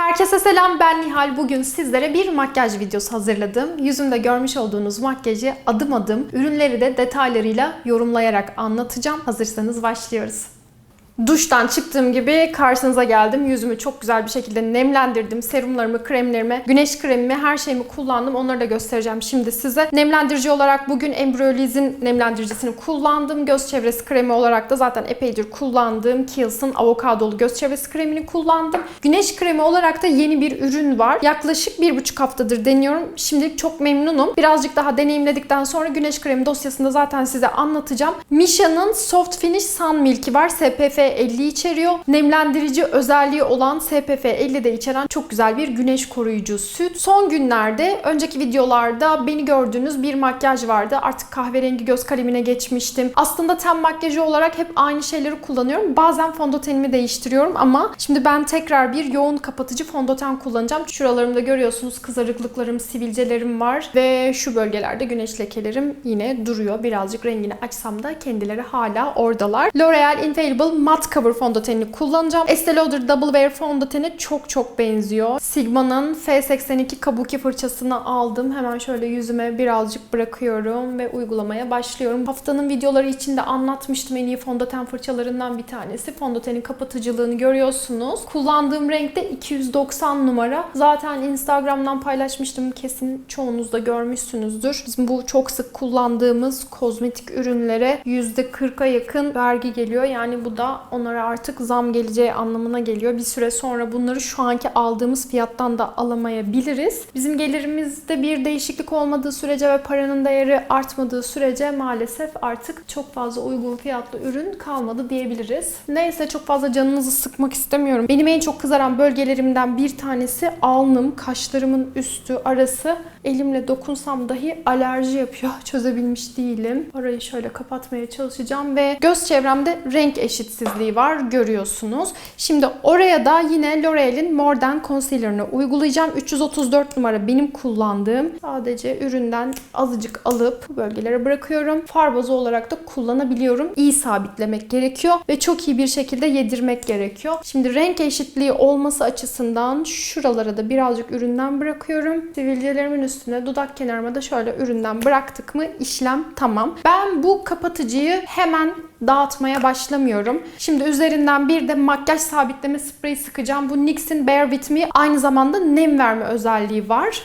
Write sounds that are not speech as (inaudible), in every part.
Herkese selam ben Nihal. Bugün sizlere bir makyaj videosu hazırladım. Yüzümde görmüş olduğunuz makyajı adım adım ürünleri de detaylarıyla yorumlayarak anlatacağım. Hazırsanız başlıyoruz. Duştan çıktığım gibi karşınıza geldim. Yüzümü çok güzel bir şekilde nemlendirdim. Serumlarımı, kremlerimi, güneş kremimi, her şeyimi kullandım. Onları da göstereceğim şimdi size. Nemlendirici olarak bugün Embryoliz'in nemlendiricisini kullandım. Göz çevresi kremi olarak da zaten epeydir kullandığım Kiehl's'ın avokadolu göz çevresi kremini kullandım. Güneş kremi olarak da yeni bir ürün var. Yaklaşık bir buçuk haftadır deniyorum. Şimdi çok memnunum. Birazcık daha deneyimledikten sonra güneş kremi dosyasında zaten size anlatacağım. Misha'nın Soft Finish Sun Milk'i var. SPF 50 içeriyor. Nemlendirici özelliği olan SPF 50 de içeren çok güzel bir güneş koruyucu süt. Son günlerde önceki videolarda beni gördüğünüz bir makyaj vardı. Artık kahverengi göz kalemine geçmiştim. Aslında ten makyajı olarak hep aynı şeyleri kullanıyorum. Bazen fondötenimi değiştiriyorum ama şimdi ben tekrar bir yoğun kapatıcı fondöten kullanacağım. Şuralarımda görüyorsunuz kızarıklıklarım, sivilcelerim var ve şu bölgelerde güneş lekelerim yine duruyor. Birazcık rengini açsam da kendileri hala oradalar. L'Oreal Infallible Matte Cover fondötenini kullanacağım. Estee Lauder Double Wear fondöteni çok çok benziyor. Sigma'nın F82 Kabuki fırçasını aldım. Hemen şöyle yüzüme birazcık bırakıyorum ve uygulamaya başlıyorum. Haftanın videoları içinde anlatmıştım en iyi fondöten fırçalarından bir tanesi. Fondötenin kapatıcılığını görüyorsunuz. Kullandığım renk de 290 numara. Zaten Instagram'dan paylaşmıştım. Kesin çoğunuz da görmüşsünüzdür. Bizim bu çok sık kullandığımız kozmetik ürünlere %40'a yakın vergi geliyor. Yani bu da onlara artık zam geleceği anlamına geliyor. Bir süre sonra bunları şu anki aldığımız fiyattan da alamayabiliriz. Bizim gelirimizde bir değişiklik olmadığı sürece ve paranın değeri artmadığı sürece maalesef artık çok fazla uygun fiyatlı ürün kalmadı diyebiliriz. Neyse çok fazla canınızı sıkmak istemiyorum. Benim en çok kızaran bölgelerimden bir tanesi alnım, kaşlarımın üstü arası. Elimle dokunsam dahi alerji yapıyor. (laughs) Çözebilmiş değilim. Orayı şöyle kapatmaya çalışacağım ve göz çevremde renk eşitsizliği var görüyorsunuz. Şimdi oraya da yine L'Oreal'in More Than Concealer'ını uygulayacağım. 334 numara benim kullandığım. Sadece üründen azıcık alıp bölgelere bırakıyorum. Far bazı olarak da kullanabiliyorum. İyi sabitlemek gerekiyor ve çok iyi bir şekilde yedirmek gerekiyor. Şimdi renk eşitliği olması açısından şuralara da birazcık üründen bırakıyorum. Sivilcelerimin üstüne dudak kenarıma da şöyle üründen bıraktık mı işlem tamam. Ben bu kapatıcıyı hemen dağıtmaya başlamıyorum. Şimdi üzerinden bir de makyaj sabitleme spreyi sıkacağım. Bu NYX'in Bear With Me aynı zamanda nem verme özelliği var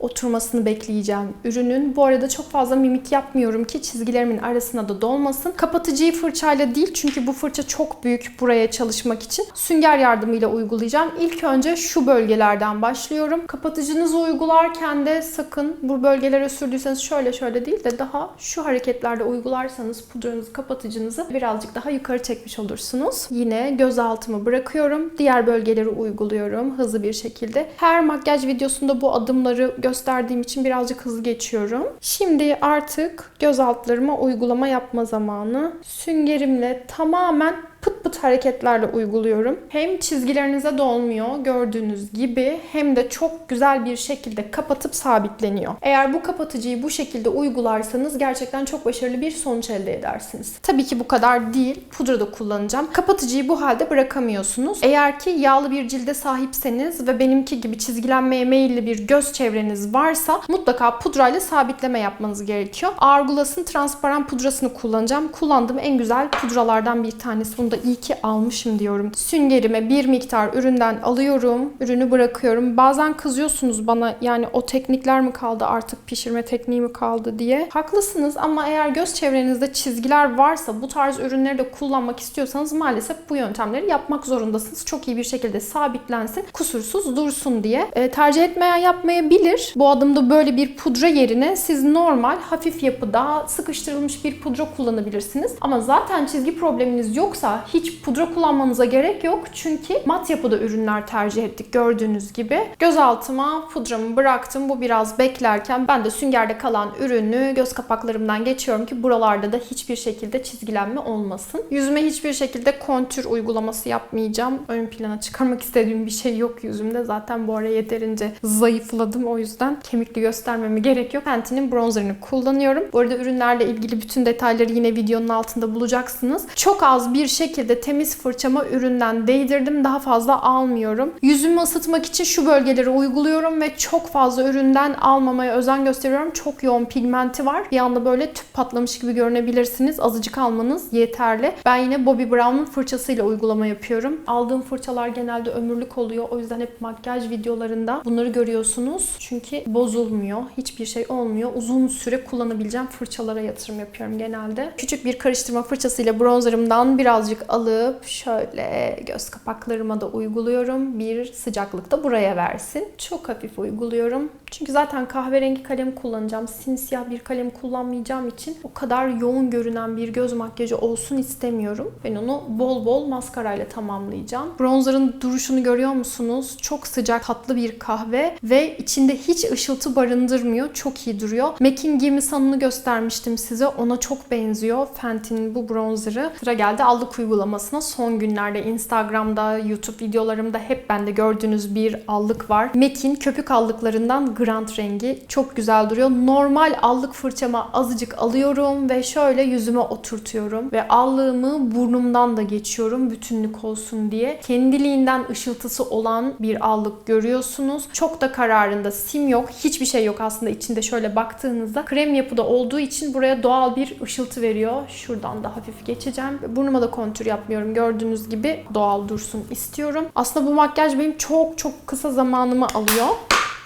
oturmasını bekleyeceğim ürünün. Bu arada çok fazla mimik yapmıyorum ki çizgilerimin arasına da dolmasın. Kapatıcıyı fırçayla değil çünkü bu fırça çok büyük buraya çalışmak için. Sünger yardımıyla uygulayacağım. İlk önce şu bölgelerden başlıyorum. Kapatıcınızı uygularken de sakın bu bölgelere sürdüyseniz şöyle şöyle değil de daha şu hareketlerde uygularsanız pudranızı, kapatıcınızı birazcık daha yukarı çekmiş olursunuz. Yine göz altımı bırakıyorum. Diğer bölgeleri uyguluyorum hızlı bir şekilde. Her makyaj videosunda bu adımları gösterdiğim için birazcık hızlı geçiyorum. Şimdi artık göz altlarıma uygulama yapma zamanı. Süngerimle tamamen pıt pıt hareketlerle uyguluyorum. Hem çizgilerinize dolmuyor gördüğünüz gibi hem de çok güzel bir şekilde kapatıp sabitleniyor. Eğer bu kapatıcıyı bu şekilde uygularsanız gerçekten çok başarılı bir sonuç elde edersiniz. Tabii ki bu kadar değil. Pudra da kullanacağım. Kapatıcıyı bu halde bırakamıyorsunuz. Eğer ki yağlı bir cilde sahipseniz ve benimki gibi çizgilenmeye meyilli bir göz çevreniz varsa mutlaka pudrayla sabitleme yapmanız gerekiyor. Hourglass'ın transparan pudrasını kullanacağım. Kullandığım en güzel pudralardan bir tanesi. Bunu da iyi ki almışım diyorum. Süngerime bir miktar üründen alıyorum. Ürünü bırakıyorum. Bazen kızıyorsunuz bana yani o teknikler mi kaldı artık pişirme tekniği mi kaldı diye. Haklısınız ama eğer göz çevrenizde çizgiler varsa bu tarz ürünleri de kullanmak istiyorsanız maalesef bu yöntemleri yapmak zorundasınız. Çok iyi bir şekilde sabitlensin, kusursuz dursun diye. E, tercih etmeyen yapmayabilir. Bu adımda böyle bir pudra yerine siz normal hafif yapıda sıkıştırılmış bir pudra kullanabilirsiniz. Ama zaten çizgi probleminiz yoksa hiç pudra kullanmanıza gerek yok. Çünkü mat yapıda ürünler tercih ettik gördüğünüz gibi. Göz altıma pudramı bıraktım. Bu biraz beklerken ben de süngerde kalan ürünü göz kapaklarımdan geçiyorum ki buralarda da hiçbir şekilde çizgilenme olmasın. Yüzüme hiçbir şekilde kontür uygulaması yapmayacağım. Ön plana çıkarmak istediğim bir şey yok yüzümde. Zaten bu ara yeterince zayıfladım. O yüzden kemikli göstermeme gerek yok. Pentine'in bronzerını kullanıyorum. Bu arada ürünlerle ilgili bütün detayları yine videonun altında bulacaksınız. Çok az bir şekilde şekilde temiz fırçama üründen değdirdim. Daha fazla almıyorum. Yüzümü ısıtmak için şu bölgeleri uyguluyorum ve çok fazla üründen almamaya özen gösteriyorum. Çok yoğun pigmenti var. Bir anda böyle tüp patlamış gibi görünebilirsiniz. Azıcık almanız yeterli. Ben yine Bobbi Brown'un fırçasıyla uygulama yapıyorum. Aldığım fırçalar genelde ömürlük oluyor. O yüzden hep makyaj videolarında bunları görüyorsunuz. Çünkü bozulmuyor. Hiçbir şey olmuyor. Uzun süre kullanabileceğim fırçalara yatırım yapıyorum genelde. Küçük bir karıştırma fırçasıyla bronzerımdan birazcık alıp şöyle göz kapaklarıma da uyguluyorum. Bir sıcaklıkta buraya versin. Çok hafif uyguluyorum. Çünkü zaten kahverengi kalem kullanacağım. Simsiyah bir kalem kullanmayacağım için o kadar yoğun görünen bir göz makyajı olsun istemiyorum. Ben onu bol bol maskarayla tamamlayacağım. Bronzerın duruşunu görüyor musunuz? Çok sıcak, tatlı bir kahve ve içinde hiç ışıltı barındırmıyor. Çok iyi duruyor. MAC'in Gimme Sun'unu göstermiştim size. Ona çok benziyor. Fenty'nin bu bronzerı. Sıra geldi allık uygulamasına. Son günlerde Instagram'da, YouTube videolarımda hep bende gördüğünüz bir allık var. MAC'in köpük allıklarından Grand rengi. Çok güzel duruyor. Normal allık fırçama azıcık alıyorum ve şöyle yüzüme oturtuyorum. Ve allığımı burnumdan da geçiyorum bütünlük olsun diye. Kendiliğinden ışıltısı olan bir allık görüyorsunuz. Çok da kararında sim yok. Hiçbir şey yok aslında içinde şöyle baktığınızda. Krem yapıda olduğu için buraya doğal bir ışıltı veriyor. Şuradan da hafif geçeceğim. Burnuma da kontür yapmıyorum. Gördüğünüz gibi doğal dursun istiyorum. Aslında bu makyaj benim çok çok kısa zamanımı alıyor.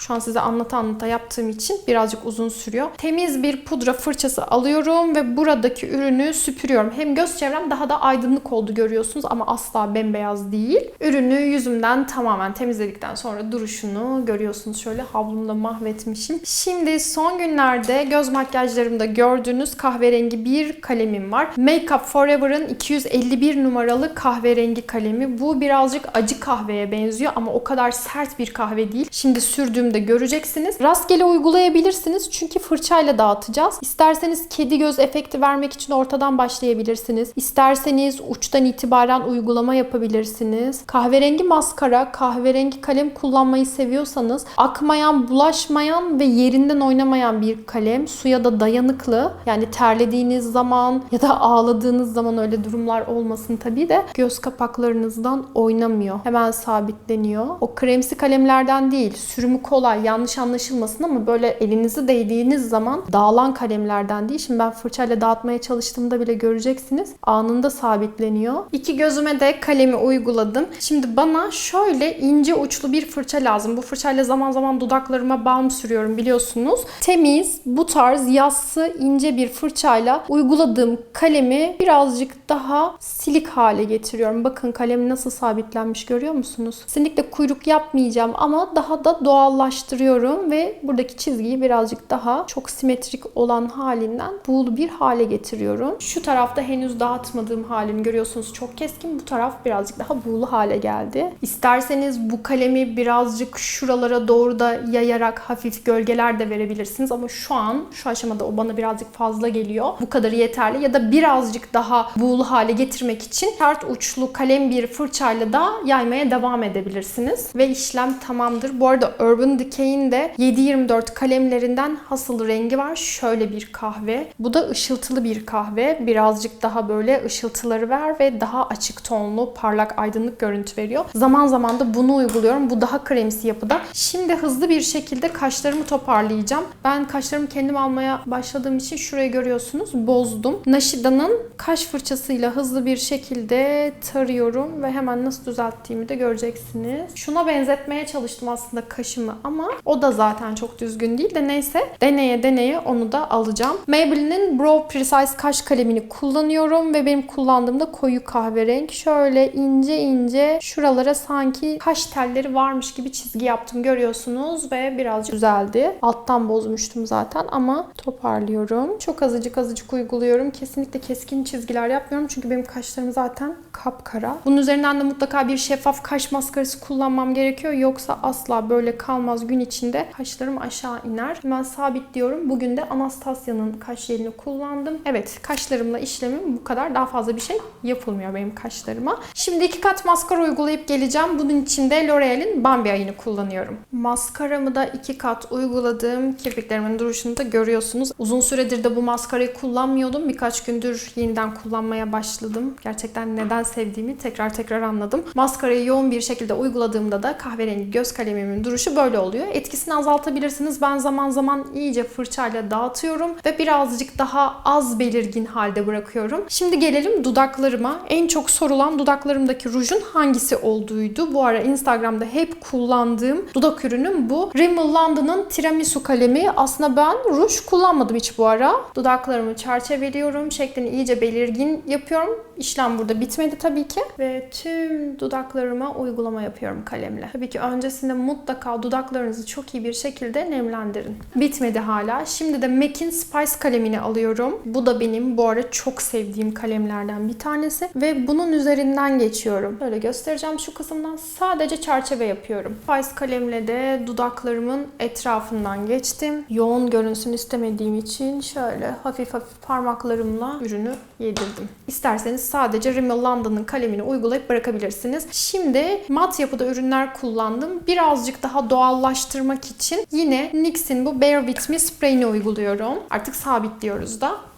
Şu an size anlata anlata yaptığım için birazcık uzun sürüyor. Temiz bir pudra fırçası alıyorum ve buradaki ürünü süpürüyorum. Hem göz çevrem daha da aydınlık oldu görüyorsunuz ama asla bembeyaz değil. Ürünü yüzümden tamamen temizledikten sonra duruşunu görüyorsunuz. Şöyle havlumda mahvetmişim. Şimdi son günlerde göz makyajlarımda gördüğünüz kahverengi bir kalemim var. Make Up Forever'ın 251 numaralı kahverengi kalemi. Bu birazcık acı kahveye benziyor ama o kadar sert bir kahve değil. Şimdi sürdüğüm de göreceksiniz. Rastgele uygulayabilirsiniz çünkü fırçayla dağıtacağız. İsterseniz kedi göz efekti vermek için ortadan başlayabilirsiniz. İsterseniz uçtan itibaren uygulama yapabilirsiniz. Kahverengi maskara, kahverengi kalem kullanmayı seviyorsanız akmayan, bulaşmayan ve yerinden oynamayan bir kalem. Suya da dayanıklı. Yani terlediğiniz zaman ya da ağladığınız zaman öyle durumlar olmasın tabii de göz kapaklarınızdan oynamıyor. Hemen sabitleniyor. O kremsi kalemlerden değil. Sürümü kolay, yanlış anlaşılmasın ama böyle elinizi değdiğiniz zaman dağılan kalemlerden değil. Şimdi ben fırçayla dağıtmaya çalıştığımda bile göreceksiniz. Anında sabitleniyor. İki gözüme de kalemi uyguladım. Şimdi bana şöyle ince uçlu bir fırça lazım. Bu fırçayla zaman zaman dudaklarıma balm sürüyorum biliyorsunuz. Temiz, bu tarz yassı ince bir fırçayla uyguladığım kalemi birazcık daha silik hale getiriyorum. Bakın kalem nasıl sabitlenmiş görüyor musunuz? Kesinlikle kuyruk yapmayacağım ama daha da doğallaştırıyorum ve buradaki çizgiyi birazcık daha çok simetrik olan halinden buğulu bir hale getiriyorum. Şu tarafta henüz dağıtmadığım halini görüyorsunuz çok keskin. Bu taraf birazcık daha buğulu hale geldi. İsterseniz bu kalemi birazcık şuralara doğru da yayarak hafif gölgeler de verebilirsiniz ama şu an şu aşamada o bana birazcık fazla geliyor. Bu kadarı yeterli ya da birazcık daha buğulu hale getirmek için sert uçlu kalem bir fırçayla da yaymaya devam edebilirsiniz. Ve işlem tamamdır. Bu arada Urban Decay'in de 724 kalemlerinden hasıl rengi var. Şöyle bir kahve. Bu da ışıltılı bir kahve. Birazcık daha böyle ışıltıları ver ve daha açık tonlu, parlak, aydınlık görüntü veriyor. Zaman zaman da bunu uyguluyorum. Bu daha kremsi yapıda. Şimdi hızlı bir şekilde kaşlarımı toparlayacağım. Ben kaşlarımı kendim almaya başladığım için şurayı görüyorsunuz. Bozdum. Nashida'nın kaş fırçasıyla hızlı bir şekilde tarıyorum ve hemen nasıl düzelttiğimi de göreceksiniz. Şuna benzetmeye çalıştım aslında kaşımı ama o da zaten çok düzgün değil de neyse deneye deneye onu da alacağım. Maybelline'in Brow Precise kaş kalemini kullanıyorum ve benim kullandığım da koyu kahverengi. Şöyle ince ince şuralara sanki kaş telleri varmış gibi çizgi yaptım görüyorsunuz ve birazcık düzeldi. Alttan bozmuştum zaten ama toparlıyorum. Çok azıcık azıcık uyguluyorum. Kesinlikle keskin çizgiler yapmıyorum çünkü benim kaşlarım zaten kapkara. Bunun üzerinden de mutlaka bir şeffaf kaş maskarası kullanmam gerekiyor. Yoksa asla böyle kalmaz kalmaz gün içinde kaşlarım aşağı iner. Hemen sabitliyorum. Bugün de Anastasia'nın kaş jelini kullandım. Evet kaşlarımla işlemim bu kadar. Daha fazla bir şey yapılmıyor benim kaşlarıma. Şimdi iki kat maskara uygulayıp geleceğim. Bunun için de L'Oreal'in Bambi ayını kullanıyorum. Maskaramı da iki kat uyguladım. Kirpiklerimin duruşunu da görüyorsunuz. Uzun süredir de bu maskarayı kullanmıyordum. Birkaç gündür yeniden kullanmaya başladım. Gerçekten neden sevdiğimi tekrar tekrar anladım. Maskarayı yoğun bir şekilde uyguladığımda da kahverengi göz kalemimin duruşu böyle oluyor. Etkisini azaltabilirsiniz. Ben zaman zaman iyice fırçayla dağıtıyorum ve birazcık daha az belirgin halde bırakıyorum. Şimdi gelelim dudaklarıma. En çok sorulan dudaklarımdaki rujun hangisi olduğuydu. Bu ara Instagram'da hep kullandığım dudak ürünüm bu. Rimmel London'ın tiramisu kalemi. Aslında ben ruj kullanmadım hiç bu ara. Dudaklarımı çerçeveliyorum. Şeklini iyice belirgin yapıyorum. İşlem burada bitmedi tabii ki. Ve tüm dudaklarıma uygulama yapıyorum kalemle. Tabii ki öncesinde mutlaka dudaklarınızı çok iyi bir şekilde nemlendirin. Bitmedi hala. Şimdi de MAC'in Spice kalemini alıyorum. Bu da benim bu ara çok sevdiğim kalemlerden bir tanesi. Ve bunun üzerinden geçiyorum. Böyle göstereceğim şu kısımdan. Sadece çerçeve yapıyorum. Spice kalemle de dudaklarımın etrafından geçtim. Yoğun görünsün istemediğim için şöyle hafif hafif parmaklarımla ürünü yedirdim. İsterseniz sadece Rimmel London'ın kalemini uygulayıp bırakabilirsiniz. Şimdi mat yapıda ürünler kullandım. Birazcık daha doğallaştırmak için yine NYX'in bu Bare With Me sprayini uyguluyorum. Artık sabitliyoruz da.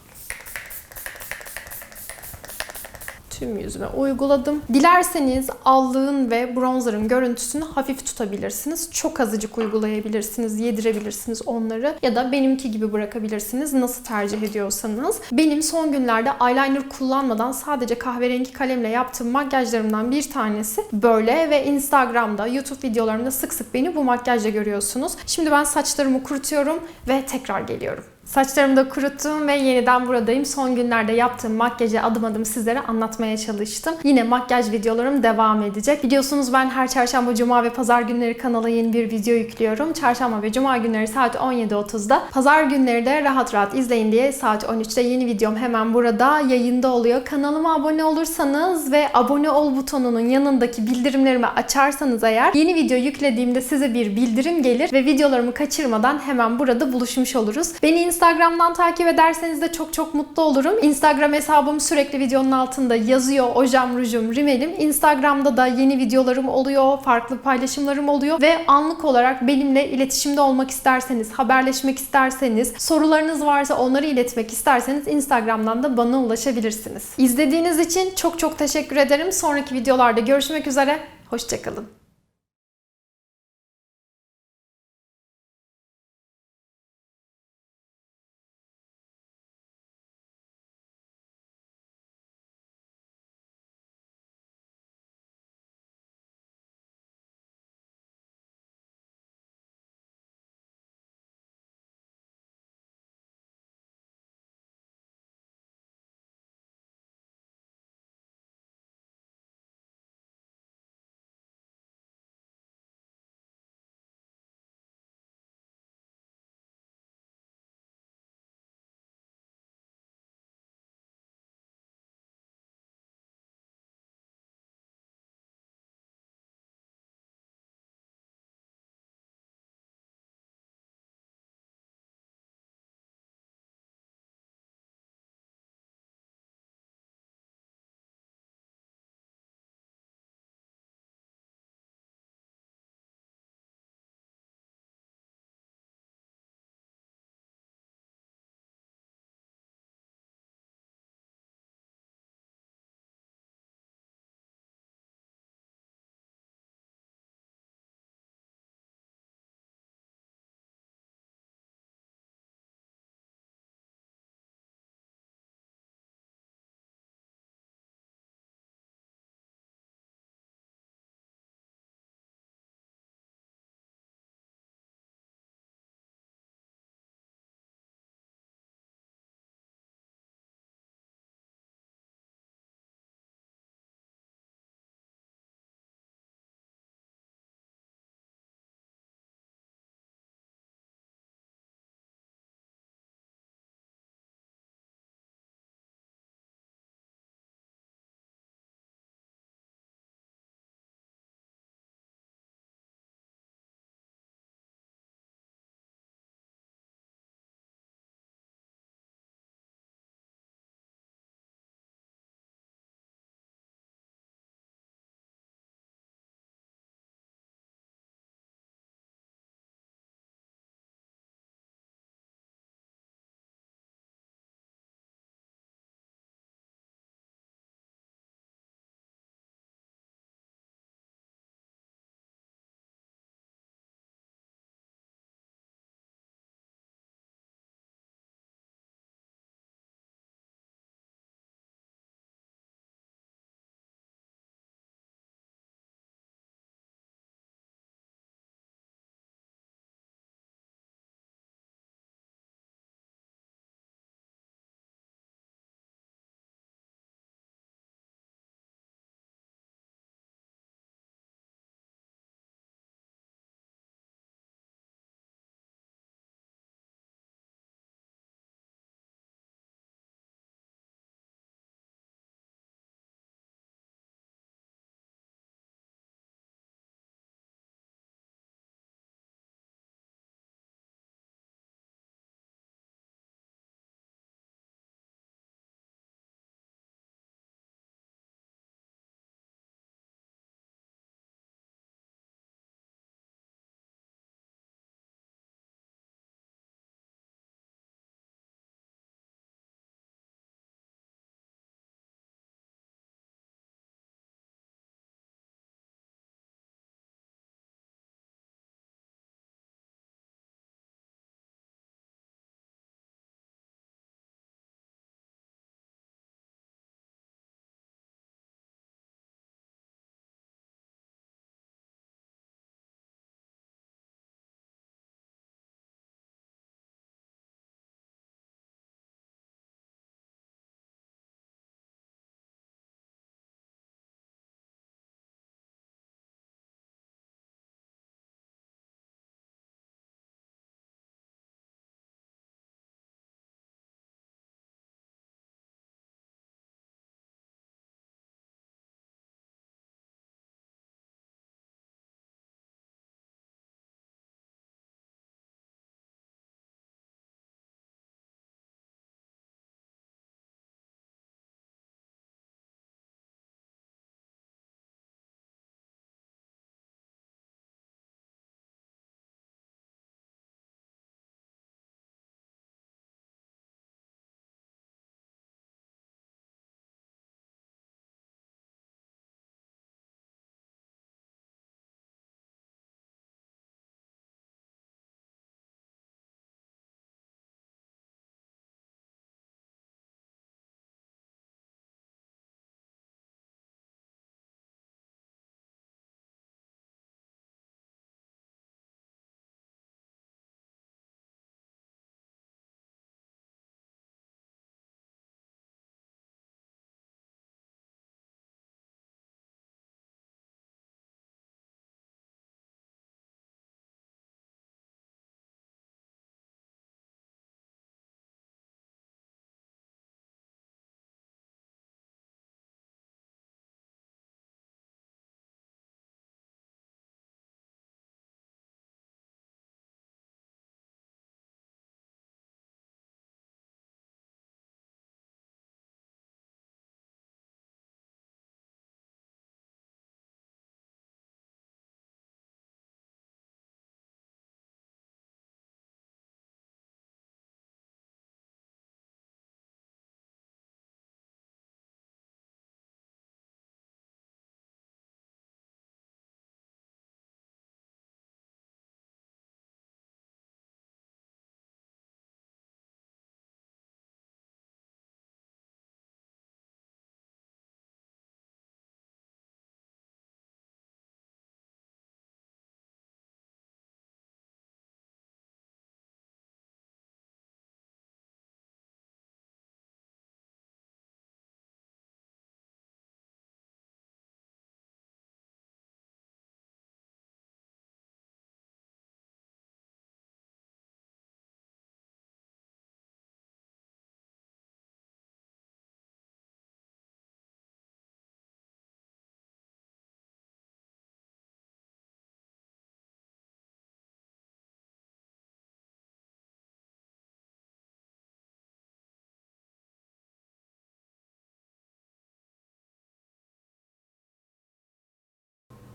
Tüm yüzüme uyguladım. Dilerseniz allığın ve bronzerın görüntüsünü hafif tutabilirsiniz. Çok azıcık uygulayabilirsiniz, yedirebilirsiniz onları ya da benimki gibi bırakabilirsiniz nasıl tercih ediyorsanız. Benim son günlerde eyeliner kullanmadan sadece kahverengi kalemle yaptığım makyajlarımdan bir tanesi böyle ve Instagram'da, YouTube videolarımda sık sık beni bu makyajla görüyorsunuz. Şimdi ben saçlarımı kurutuyorum ve tekrar geliyorum. Saçlarımı da kuruttum ve yeniden buradayım. Son günlerde yaptığım makyajı adım adım sizlere anlatmaya çalıştım. Yine makyaj videolarım devam edecek. Biliyorsunuz ben her çarşamba, cuma ve pazar günleri kanala yeni bir video yüklüyorum. Çarşamba ve cuma günleri saat 17.30'da. Pazar günleri de rahat rahat izleyin diye saat 13'te yeni videom hemen burada yayında oluyor. Kanalıma abone olursanız ve abone ol butonunun yanındaki bildirimlerimi açarsanız eğer yeni video yüklediğimde size bir bildirim gelir ve videolarımı kaçırmadan hemen burada buluşmuş oluruz. Beni Instagram'dan takip ederseniz de çok çok mutlu olurum. Instagram hesabım sürekli videonun altında yazıyor. Ojam, rujum, rimelim. Instagram'da da yeni videolarım oluyor, farklı paylaşımlarım oluyor ve anlık olarak benimle iletişimde olmak isterseniz, haberleşmek isterseniz, sorularınız varsa onları iletmek isterseniz Instagram'dan da bana ulaşabilirsiniz. İzlediğiniz için çok çok teşekkür ederim. Sonraki videolarda görüşmek üzere. Hoşçakalın.